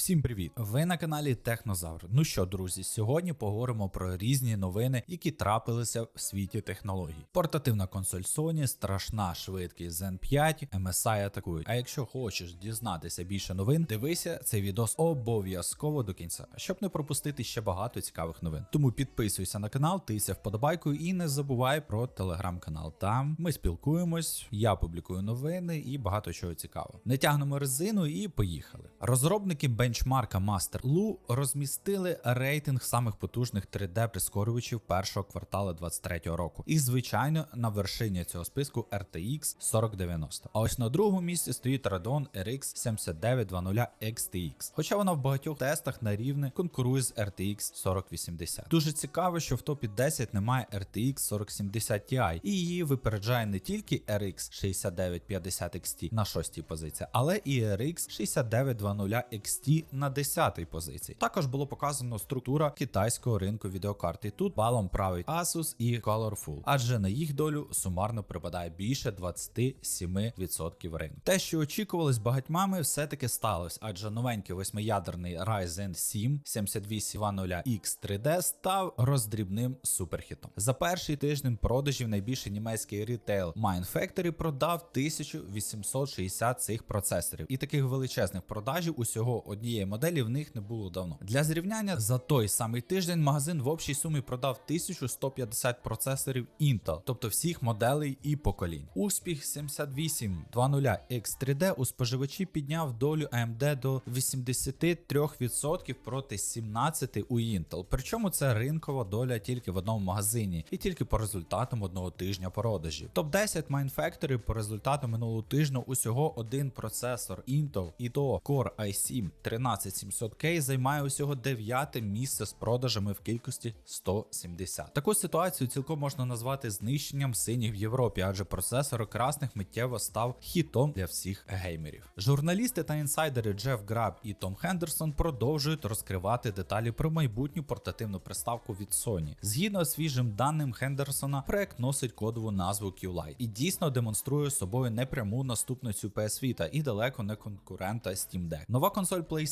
Всім привіт! Ви на каналі Технозавр. Ну що, друзі, сьогодні поговоримо про різні новини, які трапилися в світі технологій. Портативна консоль Sony, страшна швидкість Zen 5, MSI атакують. А якщо хочеш дізнатися більше новин, дивися цей відос обов'язково до кінця, щоб не пропустити ще багато цікавих новин. Тому підписуйся на канал, тися вподобайку і не забувай про телеграм-канал. Там ми спілкуємось, я публікую новини і багато чого цікавого. Не тягнемо резину і поїхали. Розробники бенчмарка Master.lu розмістили рейтинг самих потужних 3D-прискорювачів першого кварталу 2023 року. І, звичайно, на вершині цього списку RTX 4090. А ось на другому місці стоїть Radeon RX 7920 XTX. Хоча вона в багатьох тестах на рівне конкурує з RTX 4080. Дуже цікаво, що в топі 10 немає RTX 4070 Ti, і її випереджає не тільки RX 6950 XT на шостій позиції, але і RX 6920 XT на 10-й позиції. Також було показано структура китайського ринку відеокарт. І тут балом править Asus і Colorful, адже на їх долю сумарно припадає більше 27% ринку. Те, що очікувалось багатьмами, все-таки сталося, адже новенький восьмиядерний Ryzen 7 7820X3D став роздрібним суперхітом. За перший тиждень продажів найбільший німецький рітейл Mind Factory продав 1860 цих процесорів, і таких величезних продажів усього однієї моделі в них не було давно. Для зрівняння за той самий тиждень магазин в общій сумі продав 1150 процесорів Intel, тобто всіх моделей і поколінь. Успіх 7820X3D у споживачі підняв долю AMD до 83% проти 17% у Intel. Причому це ринкова доля тільки в одному магазині і тільки по результатам одного тижня продажів. Топ 10 Mind Factory по результатам минулого тижня усього один процесор Intel і то Core i7 13700K займає усього 9 місце з продажами в кількості 170. Таку ситуацію цілком можна назвати знищенням синіх в Європі, адже процесор красних миттєво став хітом для всіх геймерів. Журналісти та інсайдери Джеф Граб і Том Хендерсон продовжують розкривати деталі про майбутню портативну приставку від Sony. Згідно з свіжим даним Хендерсона, проект носить кодову назву Q-Lite і дійсно демонструє собою непряму наступницю PS Vita і далеко не конкурента Steam Deck. Нова консоль PlayStation,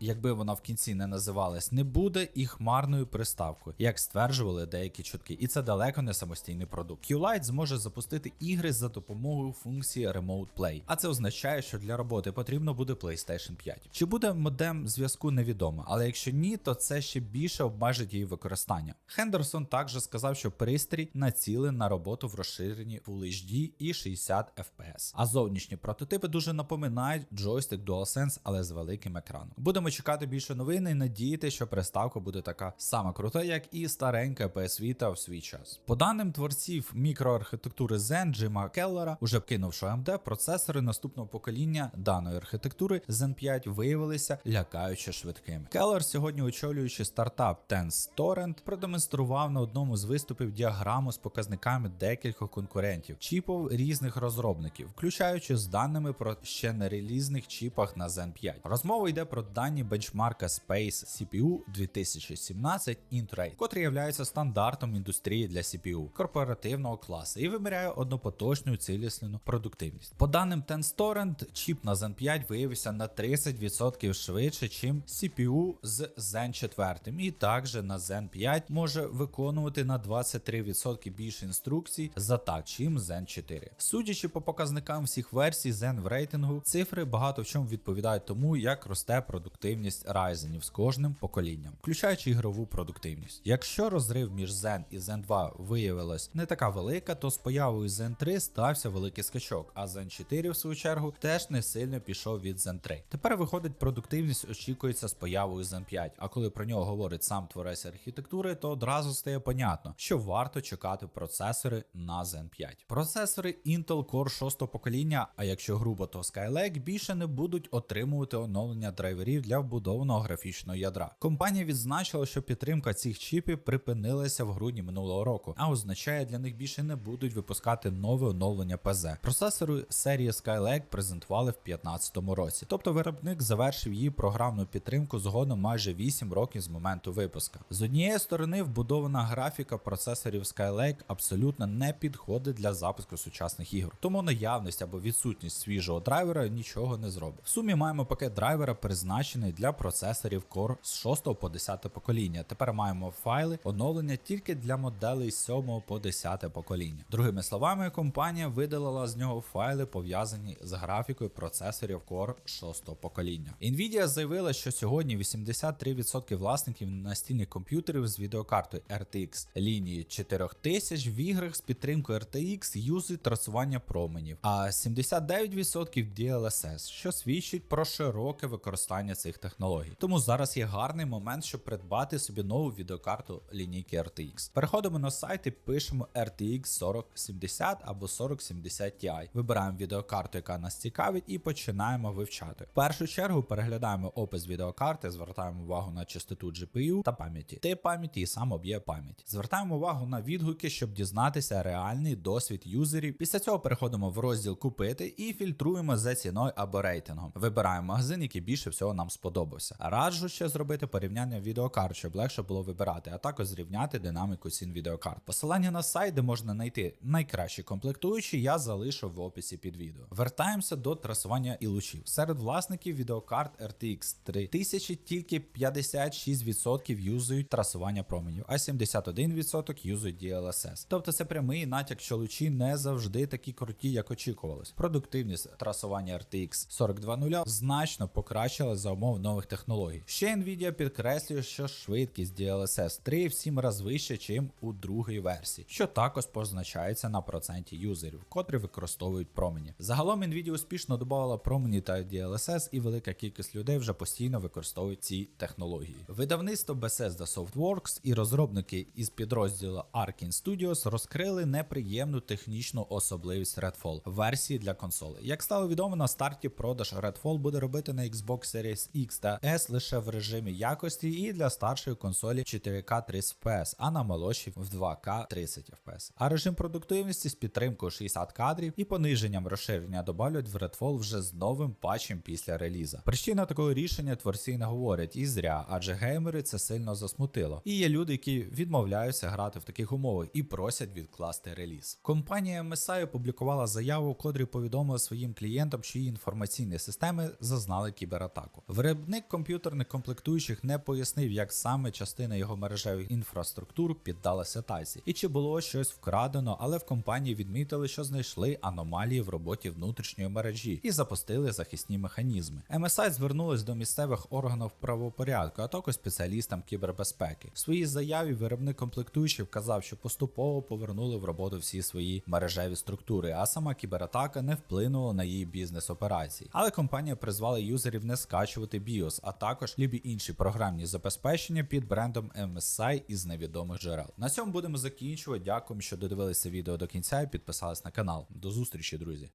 якби вона в кінці не називалась, не буде і хмарною приставкою, як стверджували деякі чутки, і це далеко не самостійний продукт. Q-Lite зможе запустити ігри за допомогою функції Remote Play, а це означає, що для роботи потрібно буде PlayStation 5. Чи буде модем зв'язку невідомо, але якщо ні, то це ще більше обмежить її використання. Хендерсон також сказав, що пристрій націлений на роботу в розширенні Full HD і 60 FPS. А зовнішні прототипи дуже напоминають джойстик DualSense, але з великим екраном. Будемо чекати більше новин і надіяти, що приставка буде така сама крута, як і старенька PS Vita в свій час. По даним творців мікроархітектури Zen Джима Келлера, уже вкинувши AMD, процесори наступного покоління даної архітектури Zen 5 виявилися лякаюче швидкими. Келлер, сьогодні очолюючи стартап Tense продемонстрував на одному з виступів діаграму з показниками декількох конкурентів, чіпів різних розробників, включаючи з даними про ще не релізних чіпах на Zen 5. Розмова йде про дані бенчмарка Space CPU 2017 Intrade, котрий є стандартом індустрії для CPU корпоративного класу і виміряє однопоточну цілісну продуктивність. По даним TenStorrent, чіп на Zen 5 виявився на 30% швидше, чим CPU з Zen 4, і також на Zen 5 може виконувати на 23% більше інструкцій за так, чим Zen 4. Судячи по показникам всіх версій Zen в рейтингу, цифри багато в чому відповідають тому, як росте продуктивність Ryzen з кожним поколінням, включаючи ігрову продуктивність. Якщо розрив між Zen і Zen 2 виявилась не така велика, то з появою Zen 3 стався великий скачок, а Zen 4, в свою чергу, теж не сильно пішов від Zen 3. Тепер виходить, продуктивність очікується з появою Zen 5, а коли про нього говорить сам творець архітектури, то одразу стає понятно, що варто чекати процесори на Zen 5. Процесори Intel Core 6 покоління, а якщо грубо, то Skylake більше не будуть отримувати оновлення драйверів для вбудованого графічного ядра. Компанія відзначила, що підтримка цих чіпів припинилася в грудні минулого року, а означає, для них більше не будуть випускати нове оновлення ПЗ. Процесори серії Skylake презентували в 2015 році, тобто виробник завершив її програмну підтримку згодом майже 8 років з моменту випуска. З однієї сторони, вбудована графіка процесорів Skylake абсолютно не підходить для запуску сучасних ігор, тому наявність або відсутність свіжого драйвера нічого не зробить. В сумі маємо пакет драйвера призначений для процесорів Core з 6 по 10 покоління. Тепер маємо файли оновлення тільки для моделей з 7 по 10 покоління. Другими словами, компанія видалила з нього файли пов'язані з графікою процесорів Core 6 покоління. Nvidia заявила, що сьогодні 83% власників настільних комп'ютерів з відеокартою RTX лінії 4000 в іграх з підтримкою RTX юзають трасування променів, а 79% DLSS, що свідчить про широке використання цих технологій. Тому зараз є гарний момент, щоб придбати собі нову відеокарту лінійки RTX. Переходимо на сайт і пишемо RTX 4070 або 4070 Ti. Вибираємо відеокарту, яка нас цікавить, і починаємо вивчати. В першу чергу переглядаємо опис відеокарти, звертаємо увагу на частоту GPU та пам'яті, тип пам'яті і сам об'єм пам'яті. Звертаємо увагу на відгуки, щоб дізнатися реальний досвід юзерів. Після цього переходимо в розділ Купити і фільтруємо за ціною або рейтингом. Вибираємо магазин, який більше всього нам сподобався. Раджу ще зробити порівняння відеокарт, щоб легше було вибирати, а також зрівняти динаміку цін відеокарт. Посилання на сайт, де можна знайти найкращі комплектуючі, я залишу в описі під відео. Вертаємося до трасування і лучів. Серед власників відеокарт RTX 3000 тільки 56% юзають трасування променів, а 71% юзають DLSS. Тобто це прямий натяк, що лучі не завжди такі круті, як очікувалось. Продуктивність трасування RTX 4200 значно покращила за умов нових технологій. Ще Nvidia підкреслює, що швидкість DLSS 3 в 7 разів вища, чим у другій версії, що також позначається на проценті юзерів, котрі використовують промені. Загалом Nvidia успішно додавала промені та DLSS, і велика кількість людей вже постійно використовують ці технології. Видавництво Bethesda Softworks і розробники із підрозділу Arkane Studios розкрили неприємну технічну особливість Redfall версії для консолей. Як стало відомо, на старті продаж Redfall буде робити на Xbox Series X та S лише в режимі якості і для старшої консолі 4К 30 FPS, а на молодшій в 2К 30 FPS. А режим продуктивності з підтримкою 60 кадрів і пониженням розширення добавлять в Redfall вже з новим патчем після реліза. Причина такого рішення творці не говорять і зря, адже геймери це сильно засмутило. І є люди, які відмовляються грати в таких умовах і просять відкласти реліз. Компанія MSI опублікувала заяву, в котрій повідомила своїм клієнтам, що її інформаційні системи зазнали кібератаку. Виробник комп'ютерних комплектуючих не пояснив, як саме частина його мережевих інфраструктур піддалася атаці, і чи було щось вкрадено, але в компанії відмітили, що знайшли аномалії в роботі внутрішньої мережі і запустили захисні механізми. MSI звернулась до місцевих органів правопорядку, а також спеціалістам кібербезпеки. В своїй заяві виробник комплектуючих вказав, що поступово повернули в роботу всі свої мережеві структури, а сама кібератака не вплинула на її бізнес-операції. Але компанія призвала юзерів не скачувати BIOS, а також любі інші програмні забезпечення під брендом MSI із невідомих джерел. На цьому будемо закінчувати. Дякуємо, що додивилися відео до кінця і підписались на канал. До зустрічі, друзі.